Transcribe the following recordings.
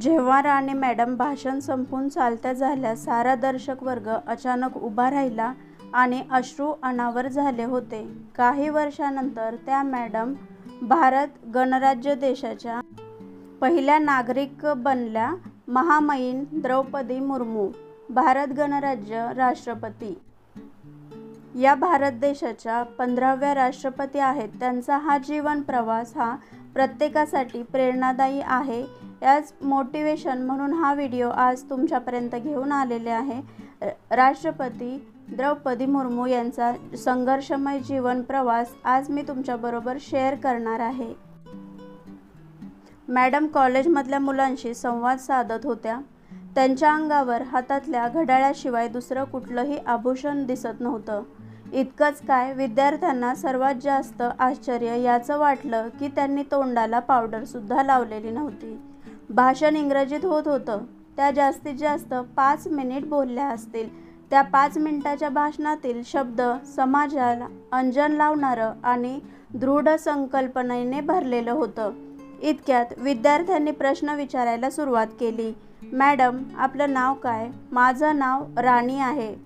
जेव्हा राणे मॅडम भाषण संपून चालत्या झाल्या सारा दर्शक वर्ग अचानक उभा राहिला आणि अश्रू अनावर झाले होते. काही वर्षानंतर त्या मॅडम भारत गणराज्य देशाच्या पहिल्या नागरिक बनल्या महामहिम द्रौपदी मुर्मू भारत गणराज्य राष्ट्रपती. या भारत देशाच्या पंधराव्या राष्ट्रपती आहेत. त्यांचा हा जीवन प्रवास हा प्रत्येकासाठी प्रेरणादायी आहे. याच मोटिवेशन म्हणून हा व्हिडिओ आज तुमच्यापर्यंत घेऊन आलेले आहे. राष्ट्रपती द्रौपदी मुर्मू यांचा संघर्षमय जीवन प्रवास आज मी तुमच्याबरोबर शेअर करणार आहे. मॅडम कॉलेजमधल्या मुलांशी संवाद साधत होत्या. त्यांच्या अंगावर हातातल्या घड्याळाशिवाय दुसरं कुठलंही आभूषण दिसत नव्हतं. इतकंच काय विद्यार्थ्यांना सर्वात जास्त आश्चर्य याचं वाटलं की त्यांनी तोंडाला पावडरसुद्धा लावलेली नव्हती. भाषण इंग्रजीत होत होतं. त्या जास्तीत जास्त पाच मिनिट बोलल्या असतील. त्या पाच मिनिटाच्या भाषणातील शब्द समाजाला अंजन लावणारं आणि दृढ संकल्पनेने भरलेलं होतं. इतक्यात विद्यार्थ्यांनी प्रश्न विचारायला सुरुवात केली. मॅडम आपलं नाव काय? माझं नाव राणी आहे.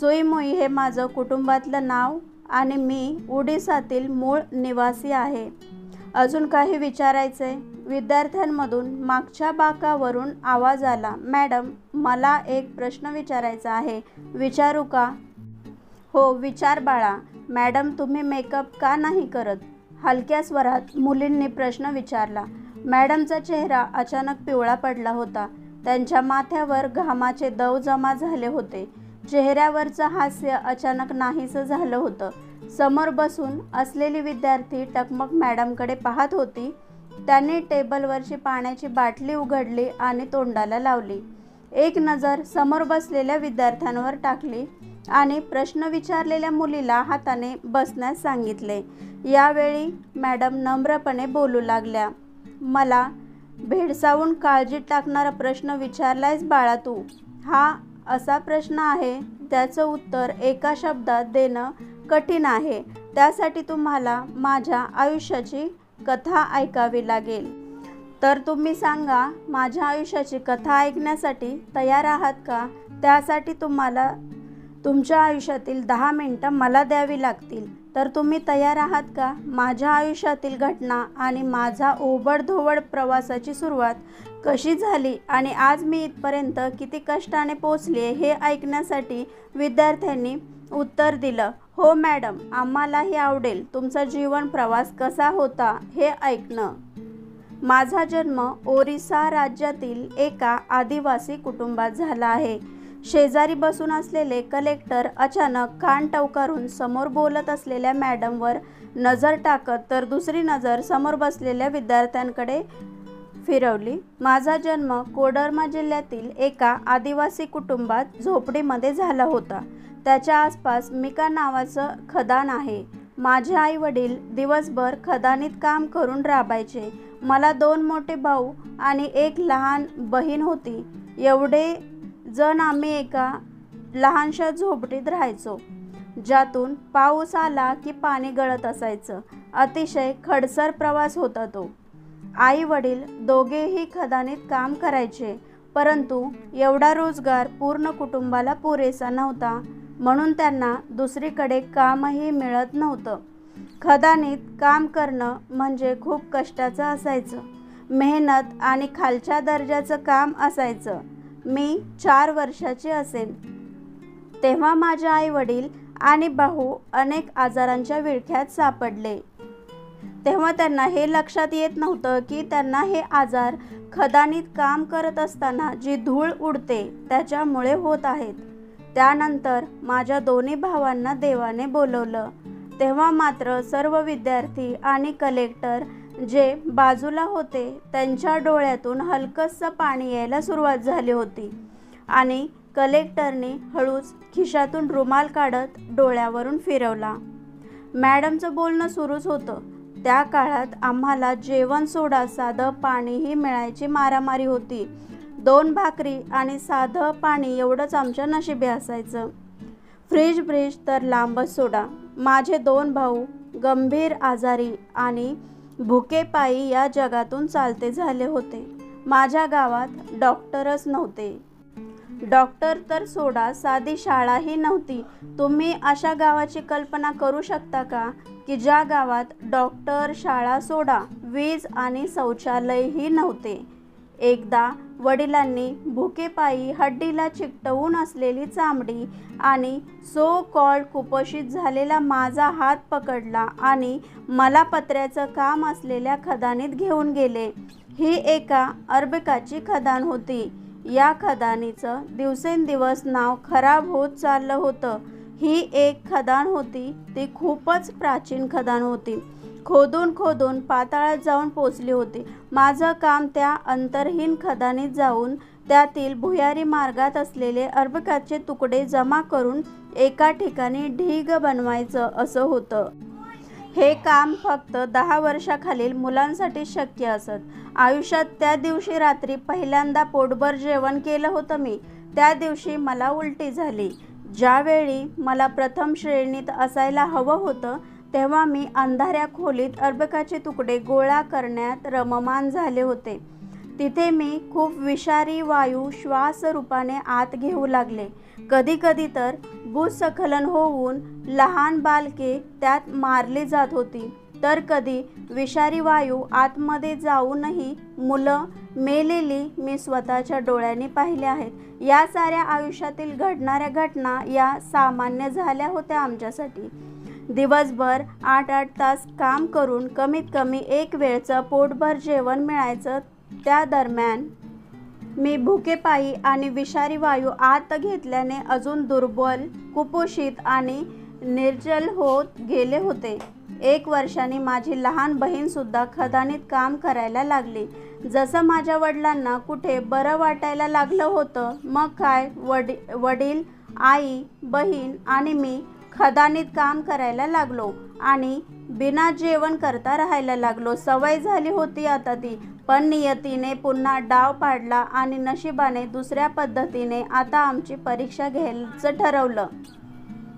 सोईमोई हे माझं कुटुंबातलं नाव आणि मी ओडिसातील मूळ निवासी आहे. अजून काही विचारायचं आहे विद्यार्थ्यांमधून मागच्या बाकावरून आवाज आला मॅडम मला एक प्रश्न विचारायचा आहे. विचारू का? हो विचार बाळा. मॅडम तुम्ही मेकअप का नाही करत? हलक्या स्वरात मुलींनी प्रश्न विचारला. मॅडमचा चेहरा अचानक पिवळा पडला होता. त्यांच्या माथ्यावर घामाचे दव जमा झाले होते. चेहऱ्यावरचं हास्य अचानक नाहीसं झालं होतं. समोर बसून असलेली विद्यार्थी टकमक मॅडमकडे पाहत होती. त्यांनी टेबलवरची पाण्याची बाटली उघडली आणि तोंडाला लावली. एक नजर समोर बसलेल्या विद्यार्थ्यांवर टाकली आणि प्रश्न विचारलेल्या मुलीला हाताने बसण्यास सांगितले. यावेळी मॅडम नम्रपणे बोलू लागल्या. मला भेडसावून काळजीत टाकणारा प्रश्न विचारलायस बाळा तू. हा असा प्रश्न आहे त्याचं उत्तर एका शब्दात देणं कठीण आहे. त्यासाठी तुम्हाला माझ्या आयुष्याची कथा ऐकावी लागेल. तर तुम्ही सांगा माझ्या आयुष्याची कथा ऐकण्यासाठी तयार आहात का? त्यासाठी तुम्हाला तुमच्या आयुष्यातील दहा मिनटं मला द्यावी लागतील. तर तुम्ही तयार आहात का? माझ्या आयुष्यातील घटना आणि माझा ओबडधोबड प्रवासाची सुरुवात कशी झाली आणि आज मी इथपर्यंत किती कष्टाने पोचले हे ऐकण्यासाठी विद्यार्थ्यांनी उत्तर दिलं. हो मॅडम आम्हालाही आवडेल. तुमचा जीवन प्रवास कसा होता हे ऐकणं. माझा जन्म ओरिसा राज्यातील एका आदिवासी कुटुंबात झाला आहे. शेजारी बसून असलेले कलेक्टर अचानक कान टवकारून समोर बोलत असलेल्या मॅडमवर नजर टाकत तर दुसरी नजर समोर बसलेल्या विद्यार्थ्यांकडे फिरवली. माझा जन्म कोडरमा जिल्ह्यातील एका आदिवासी कुटुंबात झोपडीमध्ये झाला होता. त्याच्या आसपास मिका नावाचं खदान आहे. माझे आई वडील दिवसभर खदानीत काम करून राबायचे. मला दोन मोठे भाऊ आणि एक लहान बहीण होती. एवढे जण आम्ही एका लहानशा झोपडीत राहायचो. ज्यातून पाऊस आला की पाणी गळत असायचं. अतिशय खडसर प्रवास होता तो. आई वडील दोघेही खदानीत काम करायचे परंतु एवढा रोजगार पूर्ण कुटुंबाला पुरेसा नव्हता म्हणून त्यांना दुसरीकडे कामही मिळत नव्हतं. खदानीत काम करणं म्हणजे खूप कष्टाचं असायचं. मेहनत आणि खालच्या दर्जाचं काम असायचं. मी चार वर्षाची असेल. तेव्हा माझे आई वडील आणि भाऊ अनेक आजारांच्या विळख्यात सापडले. तेव्हा त्यांना हे लक्षात येत नव्हतं की त्यांना हे आजार खदानीत काम करत असताना जी धूळ उडते त्याच्यामुळे होत आहेत. त्यानंतर माझ्या दोन्ही भावांना देवाने बोलवलं. तेव्हा मात्र सर्व विद्यार्थी आणि कलेक्टर जे बाजूला होते त्यांच्या डोळ्यातून हलकंसं पाणी यायला सुरुवात झाली होती आणि कलेक्टरने हळूच खिशातून रुमाल काढत डोळ्यावरून फिरवला. मॅडमचं बोलणं सुरूच होतं. त्या काळात आम्हाला जेवण सोडा साधं पाणीही मिळायची मारामारी होती. दोन भाकरी आणि साधं पाणी एवढंच आमच्या नशिबी असायचं. फ्रीज ब्रिज तर लांबच सोडा. माझे दोन भाऊ गंभीर आजारी आणि भुकेपायी या जगातून चालते झाले होते. माझ्या गावात डॉक्टरच नव्हते. डॉक्टर तर सोडा साधी शाळाही नव्हती. तुम्ही अशा गावाची कल्पना करू शकता का? की ज्या गावात डॉक्टर शाळा सोडा वीज आणि शौचालयही नव्हते. एकदा वडिलांनी भुकेपायी हड्डीला चिकटवून असलेली चामडी आणि सो कॉल्ड कुपोषित झालेला माझा हात पकडला आणि मला पत्र्याचं काम असलेल्या खदानीत घेऊन गेले. ही एका अर्बकाची खदान होती. या खदानीचं दिवसेंदिवस नाव खराब होत चाललं होतं. ही एक खदान होती. ती खूपच प्राचीन खदान होती. खोदून खोदून पाताळात जाऊन पोचली होती. माझं काम त्या अंतरहीन खदानीत जाऊन त्यातील भुयारी मार्गात असलेले अर्भकाचे तुकडे जमा करून एका ठिकाणी ढीग बनवायचं असं होतं. हे काम फक्त दहा वर्षाखालील मुलांसाठी शक्य असत. आयुष्यात त्या दिवशी रात्री पहिल्यांदा पोटभर जेवण केलं होतं मी. त्या दिवशी मला उलटी झाली. ज्यावेळी मला प्रथम श्रेणीत असायला हवं होतं तेव्हा मी अंधाऱ्या खोलीत अर्भकाचे तुकडे गोळा करण्यात रममान झाले होते. तिथे मी खूप विषारी वायू श्वासरूपाने आत घेऊ लागले. कधीकधी तर भूसखलन होऊन लहान बालके त्यात मारली जात होती. तर कधी विषारी वायू आतमध्ये जाऊनही मुलं मेलेली मी स्वतःच्या डोळ्यांनी पाहिल्या आहेत. या साऱ्या आयुष्यातील घडणाऱ्या घटना या सामान्य झाल्या होत्या आमच्यासाठी. दिवसभर आठ आठ तास काम करून कमीत कमी एक वेळचं पोटभर जेवण मिळायचं. त्या दरम्यान मी भुकेपायी आणि विषारी वायू आत घेतल्याने अजून दुर्बल कुपोषित आणि निर्जल होत गेले होते. एक वर्षाने माझी लहान बहीणसुद्धा खदानीत काम करायला लागली. जसं माझ्या वडिलांना कुठे बरं वाटायला लागलं होतं मग काय वडी वडील आई बहीण आणि मी खदानीत काम करायला लागलो आणि बिना जेवण करता राहायला लागलो. सवय झाली होती आता ती पण नियतीने पुन्हा डाव पाडला आणि नशिबाने दुसऱ्या पद्धतीने आता आमची परीक्षा घ्यायचं ठरवलं.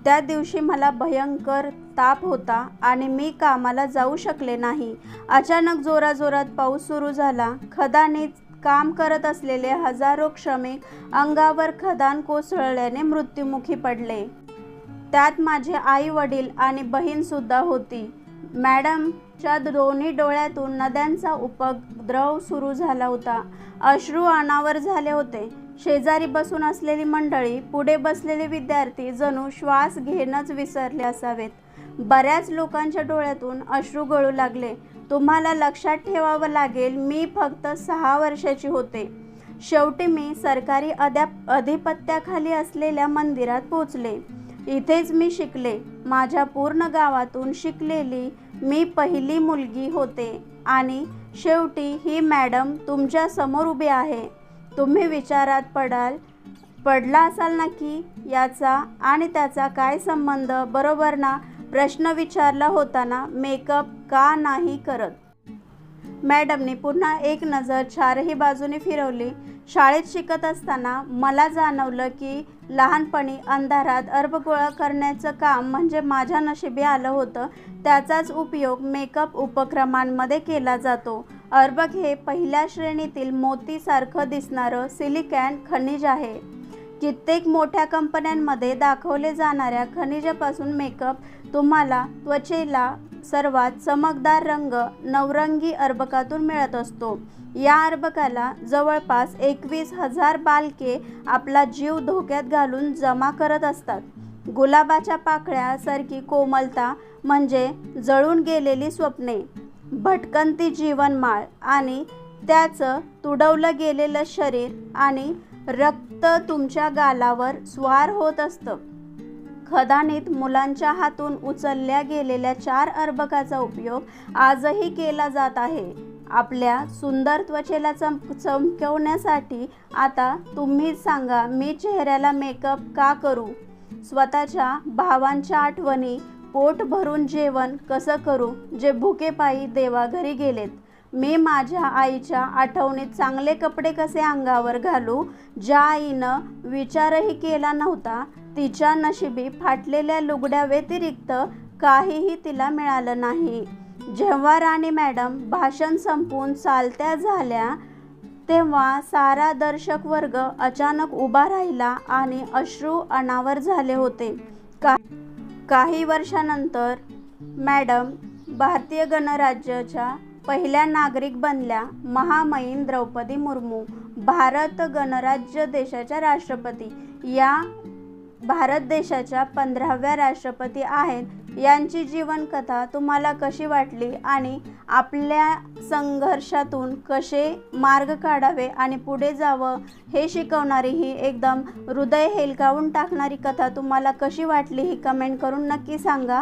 त्या दिवशी मला भयंकर ताप होता आणि मी कामाला जाऊ शकले नाही. अचानक जोराजोरात पाऊस सुरू झाला. खदाने काम करत असलेले हजारो श्रमिक अंगावर खदान कोसळल्याने मृत्युमुखी पडले. त्यात माझे आई वडील आणि बहीणसुद्धा होती. मॅडमच्या दोन्ही डोळ्यातून नद्यांचा उपद्रव सुरू झाला होता. अश्रू अनावर झाले होते. शेजारी बसून असलेली मंडळी पुढे बसलेले विद्यार्थी जणू श्वास घेणंच विसरले असावेत. बऱ्याच लोकांच्या डोळ्यातून अश्रू गळू लागले. तुम्हाला लक्षात ठेवावं लागेल मी फक्त सहा वर्षाची होते. शेवटी मी सरकारी अद्याप अधिपत्याखाली असलेल्या मंदिरात पोचले. इथेच मी शिकले. माझ्या पूर्ण गावातून शिकलेली मी पहिली मुलगी होते. आणि शेवटी ही मॅडम तुमच्यासमोर उभी आहे. तुम्ही विचारात पडाल पडला असाल ना की याचा आणि त्याचा काय संबंध? बरोबर ना? प्रश्न विचारला होताना मेकअप का नाही करत? मॅडमने पुन्हा एक नजर चारही बाजूने फिरवली. शाळेत शिकत असताना मला जाणवलं की लहानपणी अंधारात अर्भगोळा करण्याचं काम म्हणजे माझ्या नशिबी आलं होतं. त्याचाच उपयोग मेकअप उपक्रमांमध्ये केला जातो. अर्भक हे पहिल्या श्रेणीतील मोतीसारखं दिसणारं सिलिकॅन खनिज आहे. कित्येक मोठ्या कंपन्यांमध्ये दाखवले जाणाऱ्या खनिजापासून मेकअप तुम्हाला त्वचेला सर्वात चमकदार रंग नवरंगी अर्भकातून मिळत असतो. या अर्भकाला जवळपास एकवीस हजार बालके आपला जीव धोक्यात घालून जमा करत असतात. गुलाबाच्या पाकळ्यासारखी कोमलता म्हणजे जळून गेलेली स्वप्ने. भटकंती जीवनमाळ आणि त्याचं तुडवलं गेलेलं शरीर आणि रक्त तुमच्या गालावर स्वार होत असतं. खदानीत मुलांच्या हातून उचलल्या गेलेल्या चार अर्भकाचा उपयोग आजही केला जात आहे. आपल्या सुंदर त्वचेला चम चमकवण्यासाठी आता तुम्हीच सांगा मी चेहऱ्याला मेकअप का करू? स्वतःच्या भावांच्या आठवणी पोट भरून जेवण कसं करू जे भुकेपायी देवाघरी गेलेत? मी माझ्या आईच्या आठवणीत चांगले कपडे कसे अंगावर घालू? ज्या आईनं विचारही केला नव्हता तिच्या नशिबी फाटलेल्या लुगड्या व्यतिरिक्त काहीही तिला मिळालं नाही. जेव्हा राणी मॅडम भाषण संपवून चालत्या झाल्या तेव्हा सारा दर्शक वर्ग अचानक उभा राहिला आणि अश्रू अनावर झाले होते. का काही वर्षानंतर मॅडम भारतीय गणराज्याच्या पहिल्या नागरिक बनल्या महामहिम द्रौपदी मुर्मू भारत गणराज्य देशाच्या राष्ट्रपती. या भारत देशाच्या पंधराव्या राष्ट्रपती आहेत यांची जीवनकथा तुम्हाला कशी वाटली आणि आपल्या संघर्षातून कसे मार्ग काढावे आणि पुढे जावं हे शिकवणारी ही एकदम हृदय हेलकावून टाकणारी कथा तुम्हाला कशी वाटली ही कमेंट करून नक्की सांगा.